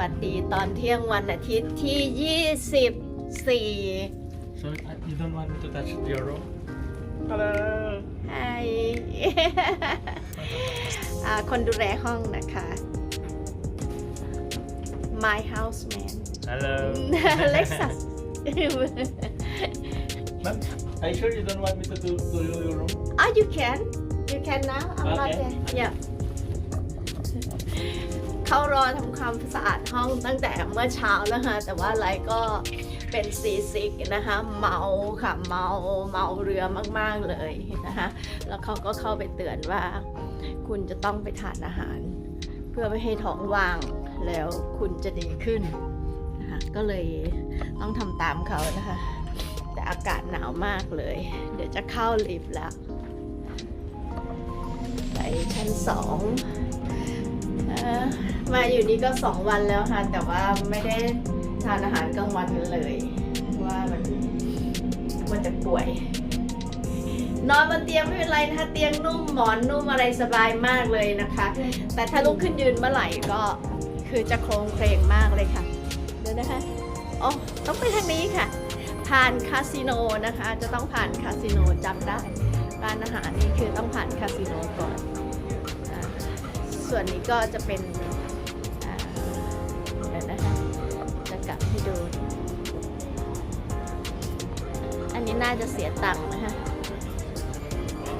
วัสดีตอนเที่ยงวันอาทิตย์ที่ 24 So uh, you don't want me to touch your room? ไฮอ่าคนดูแลห้องนะคะ My houseman Hello. Lexus Ma'am, are you sure you don't want me to do, do your room? Ah, you can. You can now. I'm not Okay. there. Yeah. เขารอทำความสะอาดห้องตั้งแต่เมื่อเช้าแล้วค่ะแต่ว่าอะไรก็เป็นซีซิกนะคะเมาค่ะเมาเมาเรือมาก ๆ เลยนะคะแล้วเขาก็เข้าไปเตือนว่า คุณจะต้องไปทานอาหาร เพื่อไม่ให้ท้องว่างแล้วคุณจะดีขึ้นนะคะก็เลยต้องทำตามเขานะคะ แต่อากาศหนาวมากเลย เดี๋ยวจะเข้าลิฟต์แล้วไปชั้นสอง มาอยู่นี่ก็สองวันแล้วค่ะ แต่ว่าไม่ได้ทานอาหารกลางวันเลยว่ามันมันจะป่วย นอนบนเตียงไม่เป็นไรนะคะเตียงนุ่มหมอนนุ่มอะไรสบายมากเลยนะคะ แต่ถ้าลุกขึ้นยืนเมื่อไหร่ก็คือจะโครงเพลงมากเลยค่ะเดี๋ยวนะคะอ๋อต้องไปทางนี้ค่ะ ผ่านคาสิโนนะคะ จะต้องผ่านคาสิโนจำได้ร้านอาหารนี่คือต้องผ่านคาสิโนก่อน ส่วนนี้ก็จะเป็นเดี๋ยวนะคะจะกลับให้ดู อันนี้น่าจะเสียตังค์นะคะ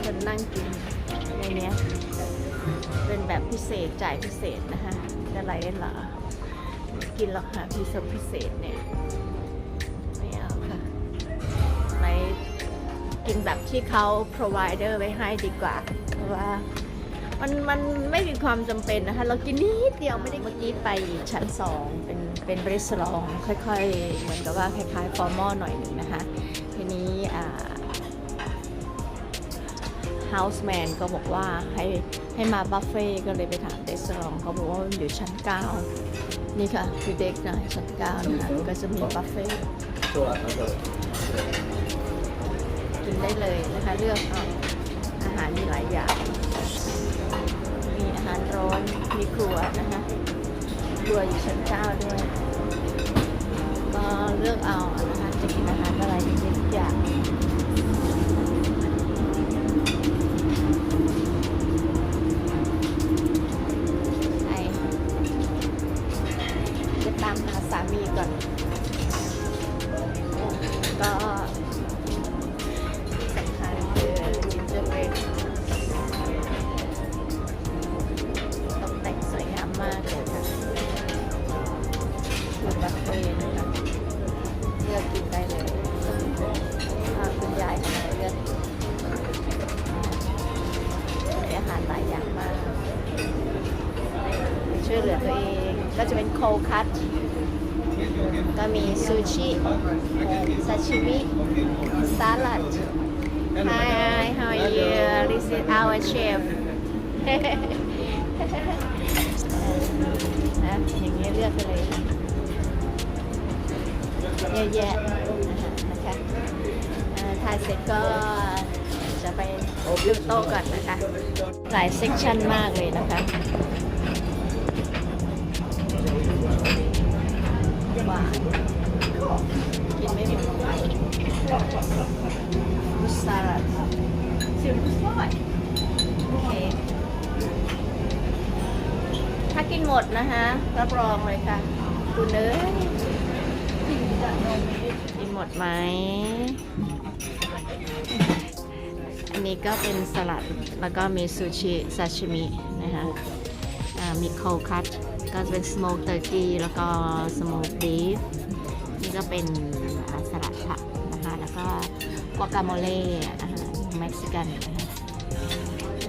คนนั่งกินในเนี้ยเป็นแบบพิเศษจ่ายพิเศษนะคะจะไรเหรอกินหรอกค่ะพิเศษพิเศษเนี่ยไม่เอาค่ะไหนกินแบบที่เขา provider ไว้ให้ดีกว่า เพราะว่า มันมันไม่มีความจำเป็นนะคะ เรากินนิดเดียวไม่ได้เมื่อกี้ไปชั้นสองเป็นเป็นบริสลองค่อยๆ เหมือนกับว่าคล้ายๆ formal หน่อยหนึ่งนะคะ ทีนี้อ่า houseman ก็บอกว่าให้ให้มาบัฟเฟ่ก็เลยไปถามเดสลองเขาบอกว่ามันอยู่ชั้น 9 นี่ค่ะคือเด็กนะชั้น9นะคะก็จะมีบัฟเฟ่กินได้เลยนะคะ เลือกเอาอาหารมีหลายอย่างมีอารร้อนมีครัวนะคะครัวอยู่ชั้น9ด้วย ก็เลือกเอานะคะจะกินอาหารอะไรดีทุกอย่างไอจะตามหาสามีก่อน ก็ โคคัตก็มีซูชิซาชิมิสลัด Hi how are you this is our chef นะอย่างนี้เลือกไปเลยเยอะแยะนะคะเอ่อทานเสร็จก็จะไปดูโต๊ะก่อนนะคะ หลายเซกชันมากเลยนะคะ หวานกินไม่หมดมุสลัดสิบร้อยโอเคถ้ากินหมดนะคะรับรองเลยค่ะ คุณเอ้ยกินหมดไหม อันนี้ก็เป็นสลัด แล้วก็มีซูชิซาชิมินะคะอ่ามีโคคัต ก็จะเป็นสโมกเตอร์กี้แล้วก็สโมกบีฟนี่ก็เป็นอ่าสลัดผักนะคะ แล้วก็กวากาโมเล่อาหารเม็กซิกันนะคะ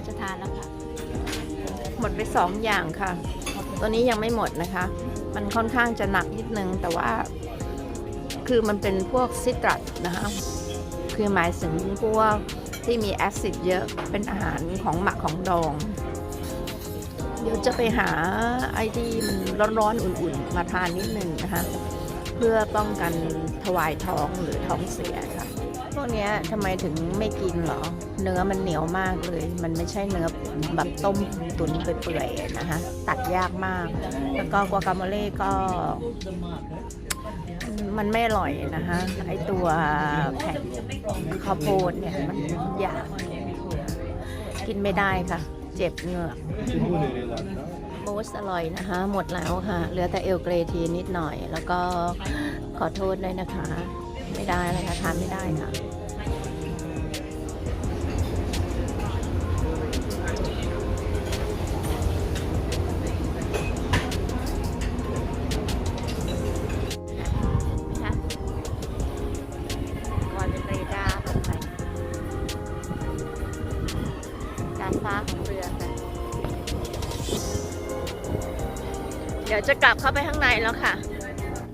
จะทานแล้วค่ะ หมดไปสองอย่างค่ะ ตัวนี้ยังไม่หมดนะคะ มันค่อนข้างจะหนักนิดนึง แต่ว่า คือมันเป็นพวกซิตรัสนะคะ คือหมายถึงพวกที่มีแอซิดเยอะเป็นอาหารของหมักของดอง เดี๋ยวจะไปหาไอ้ที่มันร้อนๆอุ่นๆ มาทานนิดนึงนะคะเพื่อป้องกันถวายท้องหรือท้องเสียค่ะพวกเนี้ยทำไมถึงไม่กินหรอ เนื้อมันเหนียวมากเลย มันไม่ใช่เนื้อแบบต้มตุ๋นเปื่อยๆนะคะ ตัดยากมาก แล้วก็กัวกาโมเล่ก็มันไม่อร่อยนะคะไอตัวแผ่นข้าวโพดเนี่ยมันหยาบกินไม่ได้ค่ะ เจ็บเหงือกมูสอร่อยนะคะ หมดแล้วค่ะ เหลือแต่เอลเกรทีนิดหน่อย แล้วก็ขอโทษด้วยนะคะ ไม่ได้เลยค่ะทานไม่ได้ค่ะนะคะก่อนเป็นเรดาร์ลงไปการฟ้าของ ดี๋ยวจะกลับเข้าไปข้างในแล้วค่ะ